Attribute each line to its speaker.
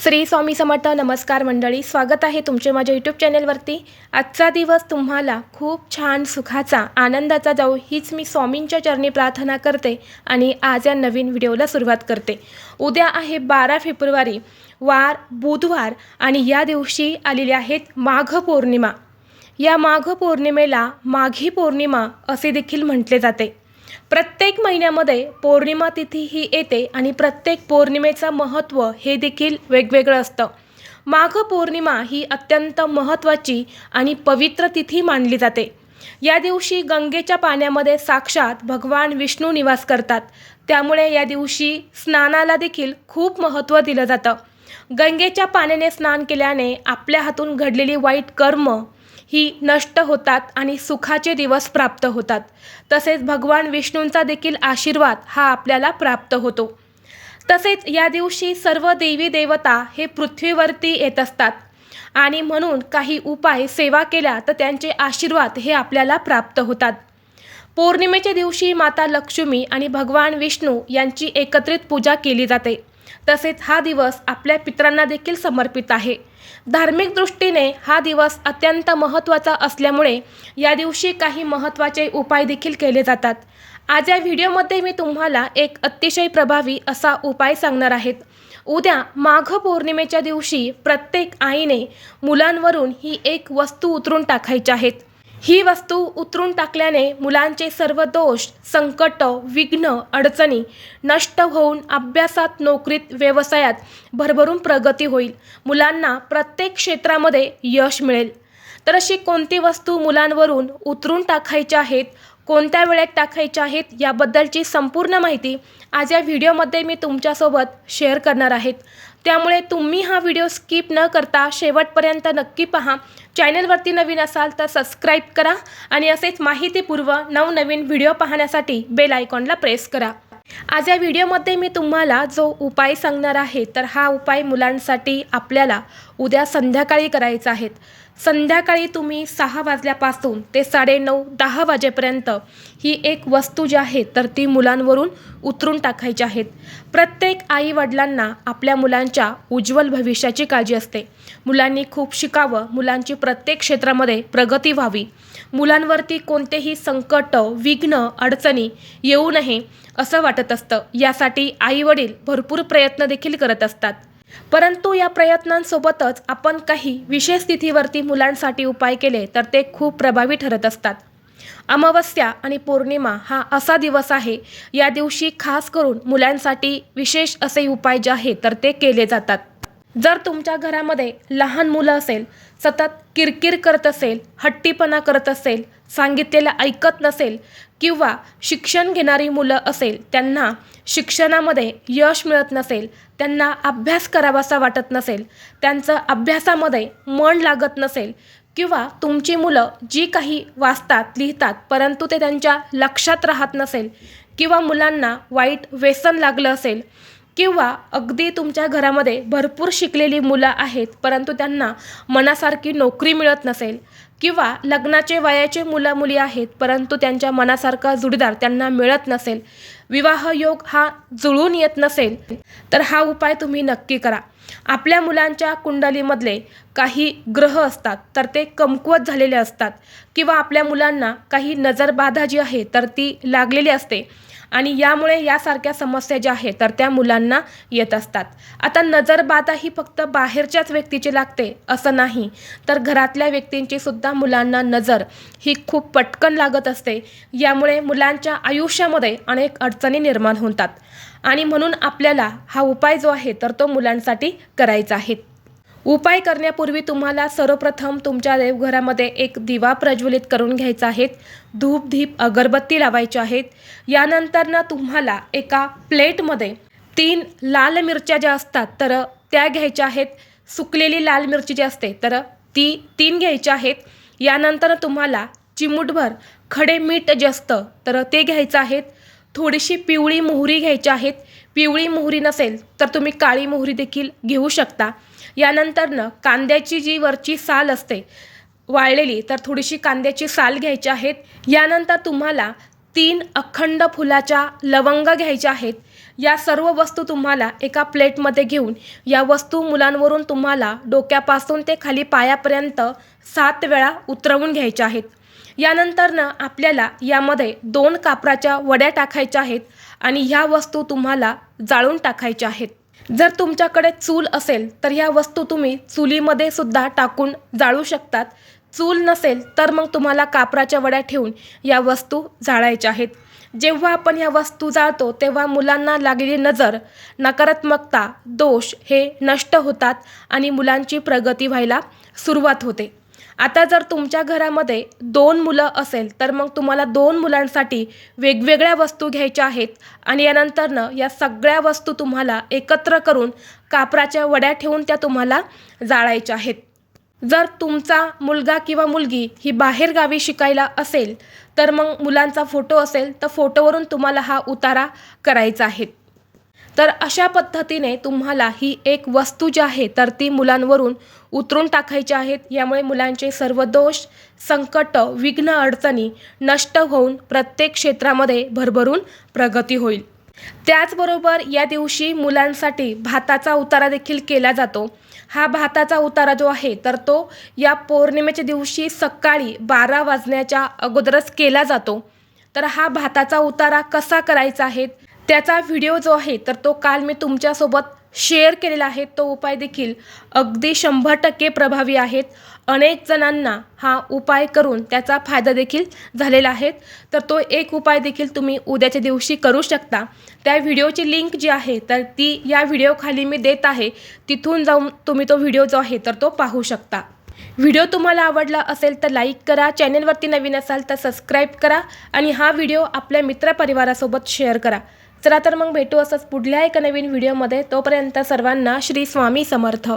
Speaker 1: श्री स्वामी समर्थ नमस्कार मंडळी स्वागत आहे तुमचे माझ्या यूट्यूब चॅनेलवरती आजचा दिवस तुम्हाला खूप छान सुखाचा आनंदाचा जाऊ हीच मी स्वामींच्या चरणी प्रार्थना करते आणि आज या नवीन व्हिडिओला सुरुवात करते. उद्या आहे बारा फेब्रुवारी वार बुधवार आणि या दिवशी आलेले आहेत माघ पौर्णिमा. या माघ पौर्णिमेला माघी पौर्णिमा असे देखील म्हटले जाते. प्रत्येक महिन्यामध्ये पौर्णिमा तिथी ही येते आणि प्रत्येक पौर्णिमेचं महत्त्व हे देखील वेगवेगळं असतं. माघ पौर्णिमा ही अत्यंत महत्त्वाची आणि पवित्र तिथी मानली जाते. या दिवशी गंगेच्या पाण्यामध्ये साक्षात भगवान विष्णू निवास करतात. त्यामुळे या दिवशी स्नानाला देखील खूप महत्त्व दिलं जातं. गंगेच्या पाण्याने स्नान केल्याने आपल्या हातून घडलेली वाईट कर्म ही नष्ट होतात आणि सुखाचे दिवस प्राप्त होतात. तसेच भगवान विष्णूंचा देखील आशीर्वाद हा आपल्याला प्राप्त होतो. तसेच या दिवशी सर्व देवी देवता हे पृथ्वीवरती येत असतात. आणि म्हणून काही उपाय सेवा केल्या तर त्यांचे आशीर्वाद हे आपल्याला प्राप्त होतात. पौर्णिमेच्या दिवशी माता लक्ष्मी आणि भगवान विष्णू यांची एकत्रित पूजा केली जाते. तसेच हा दिवस आपल्या पितरांना देखील समर्पित आहे. धार्मिक दृष्टीने हा दिवस अत्यंत महत्त्वाचा असल्यामुळे या दिवशी काही महत्त्वाचे उपाय देखील केले जातात. आज या व्हिडिओमध्ये मी तुम्हाला एक अतिशय प्रभावी असा उपाय सांगणार आहेत उद्या माघ पौर्णिमेच्या दिवशी प्रत्येक आईने मुलांवरून ही एक वस्तू उतरून टाकायची आहेत ही वस्तू उतरून टाकल्याने मुलांचे सर्व दोष संकट विघ्न अडचणी नष्ट होऊन अभ्यासात नोकरीत व्यवसायात भरभरून प्रगती होईल. मुलांना प्रत्येक क्षेत्रामध्ये यश मिळेल. तर अशी कोणती वस्तू मुलांवरून उतरून टाकायच्या आहेत कोणत्या वेळेत टाकायच्या आहेत याबद्दलची संपूर्ण माहिती आज या व्हिडिओमध्ये मी तुमच्यासोबत शेअर करणार आहेत त्यामुळे तुम्ही हा व्हिडिओ स्किप न करता शेवटपर्यंत नक्की पहा. चॅनलवरती नवीन असाल तर सबस्क्राईब करा आणि असेच माहितीपूर्व नवनवीन व्हिडिओ पाहण्यासाठी बेल आयकॉनला प्रेस करा. आज या व्हिडिओमध्ये मी तुम्हाला जो उपाय सांगणार आहे तर हा उपाय मुलांसाठी आपल्याला उद्या संध्याकाळी करायचा आहे. संध्याकाळी तुम्ही सहा वाजल्यापासून ते साडेनऊ दहा वाजेपर्यंत ही एक वस्तू जी आहे तर ती मुलांवरून उतरून टाकायची आहेत प्रत्येक आई वडिलांना आपल्या मुलांच्या उज्ज्वल भविष्याची काळजी असते. मुलांनी खूप शिकावं मुलांची प्रत्येक क्षेत्रामध्ये प्रगती व्हावी. मुलांवरती कोणतेही संकट विघ्न अडचणी येऊ नये असं वाटत असतं. यासाठी आई वडील भरपूर प्रयत्न देखील करत असतात. परंतु या प्रयत्नांसोबतच आपण काही विशेष तिथीवरती मुलांसाठी उपाय केले तर ते खूप प्रभावी ठरत असतात. अमावस्या आणि पौर्णिमा हा असा दिवस आहे या दिवशी खास करून मुलांसाठी विशेष असे उपाय जे आहेत तर ते केले जातात. जर तुमच्या घरामध्ये लहान मुलं असेल सतत किरकिर करत असेल हट्टीपणा करत असेल सांगितलेलं ऐकत नसेल किंवा शिक्षण घेणारी मुलं असेल त्यांना शिक्षणामध्ये यश मिळत नसेल त्यांना अभ्यास करावासा वाटत नसेल त्यांचं अभ्यासामध्ये मन लागत नसेल किंवा तुमची मुलं जी काही वाचतात लिहितात परंतु ते त्यांच्या लक्षात राहत नसेल किंवा मुलांना वाईट व्यसन लागलं असेल किंवा अगदी तुमच्या घरामध्ये भरपूर शिकलेली मुलं आहेत परंतु त्यांना मनासारखी नोकरी मिळत नसेल किंवा लग्नाचे वयाचे मुलं मुली आहेत परंतु त्यांच्या मनासारखा जुडीदार त्यांना मिळत नसेल विवाह योग हा जुळून येत नसेल तर हा उपाय तुम्ही नक्की करा. आपल्या मुलांच्या कुंडलीमधले काही ग्रह असतात तर ते कमकुवत झालेले असतात किंवा आपल्या मुलांना काही नजरबाधा जी आहे तर ती लागलेली असते आणि यामुळे यासारख्या समस्या ज्या आहेत तर त्या मुलांना येत असतात. आता नजरबाधा ही फक्त बाहेरच्याच व्यक्तीची लागते असं नाही. तर घरातल्या व्यक्तींची सुद्धा मुलांना नजर ही खूप पटकन लागत असते. यामुळे मुलांच्या आयुष्यामध्ये अनेक अडचणी निर्माण होतात. आणि म्हणून आपल्याला हा उपाय जो आहे तर तो मुलांसाठी करायचा आहे. उपाय करण्यापूर्वी तुम्हाला सर्वप्रथम तुमच्या देवघरामध्ये एक दिवा प्रज्वलित करून घ्यायचा आहे. धूप धीप अगरबत्ती लावायची आहेत. यानंतरनं तुम्हाला एका प्लेटमध्ये तीन लाल मिरच्या ज्या असतात तर त्या घ्यायच्या आहेत. सुकलेली लाल मिरची जी असते तर ती तीन घ्यायच्या आहेत. यानंतर तुम्हाला चिमूटभर खडे मीठ जे असतं तर ते घ्यायचं आहेत. थोडीशी पिवळी मोहरी घ्यायची आहेत. पिवळी मोहरी नसेल तर तुम्ही काळी मोहरी देखील घेऊ शकता. यानंतरनं कांद्याची जी वरची साल असते वाळलेली तर थोडीशी कांद्याची साल घ्यायची आहेत. यानंतर तुम्हाला तीन अखंड फुलाच्या लवंग घ्यायच्या आहेत. या सर्व वस्तू तुम्हाला एका प्लेटमध्ये घेऊन या वस्तू मुलांवरून तुम्हाला डोक्यापासून ते खाली पायापर्यंत सात वेळा उतरवून घ्यायच्या आहेत. यानंतरनं आपल्याला यामध्ये दोन कापराच्या वड्या टाकायच्या आहेत आणि ह्या वस्तू तुम्हाला जाळून टाकायच्या आहेत. जर तुमच्याकडे चूल असेल तर ह्या वस्तू तुम्ही चुलीमध्ये सुद्धा टाकून जाळू शकतात. चूल नसेल तर मग तुम्हाला कापराच्या वड्या ठेवून या वस्तू जाळायच्या आहेत. जेव्हा आपण ह्या वस्तू जाळतो तेव्हा मुलांना लागलेली नजर नकारात्मकता दोष हे नष्ट होतात आणि मुलांची प्रगती व्हायला सुरुवात होते. आता जर तुमच्या घरामध्ये दोन मुलं असेल तर मग तुम्हाला दोन मुलांसाठी वेगवेगळ्या वस्तू घ्यायच्या आहेत आणि यानंतरनं या सगळ्या वस्तू तुम्हाला एकत्र करून कापराच्या वड्या ठेवून त्या तुम्हाला जाळायच्या आहेत. जर तुमचा मुलगा किंवा मुलगी ही बाहेरगावी शिकायला असेल तर मग मुलांचा फोटो असेल तर फोटोवरून तुम्हाला हा उतारा करायचा आहे. तर अशा पद्धतीने तुम्हाला ही एक वस्तू जी आहे तर ती मुलांवरून उतरून टाकायची आहेत यामुळे मुलांचे सर्व दोष संकट विघ्न अडचणी नष्ट होऊन प्रत्येक क्षेत्रामध्ये भरभरून प्रगती होईल. त्याचबरोबर या दिवशी मुलांसाठी भाताचा उतारा देखील केला जातो. हा भाताचा उतारा जो आहे तर तो या पौर्णिमेच्या दिवशी सकाळी बारा वाजण्याच्या अगोदरच केला जातो. तर हा भाताचा उतारा कसा करायचा आहे त्याचा व्हिडिओ जो आहे तर तो काल मी तुमच्यासोबत शेअर केलेला आहे. तो उपाय देखील अगदी शंभर टक्के प्रभावी आहेत. अनेक जणांना हा उपाय करून त्याचा फायदा देखील झालेला आहे. तर तो एक उपाय देखील तुम्ही उद्याच्या दिवशी करू शकता. त्या व्हिडिओची लिंक जी आहे तर ती या व्हिडिओखाली मी देत आहे. तिथून जाऊन तुम्ही तो व्हिडिओ जो आहे तर तो पाहू शकता. व्हिडिओ तुम्हाला आवडला असेल तर लाईक करा. चॅनेलवरती नवीन असाल तर सबस्क्राईब करा. आणि हा व्हिडिओ आपल्या मित्रपरिवारासोबत शेअर करा. चला तर मग भेटू असंच पुढल्या एका नवीन व्हिडिओमध्ये. तोपर्यंत सर्वांना श्री स्वामी समर्थ.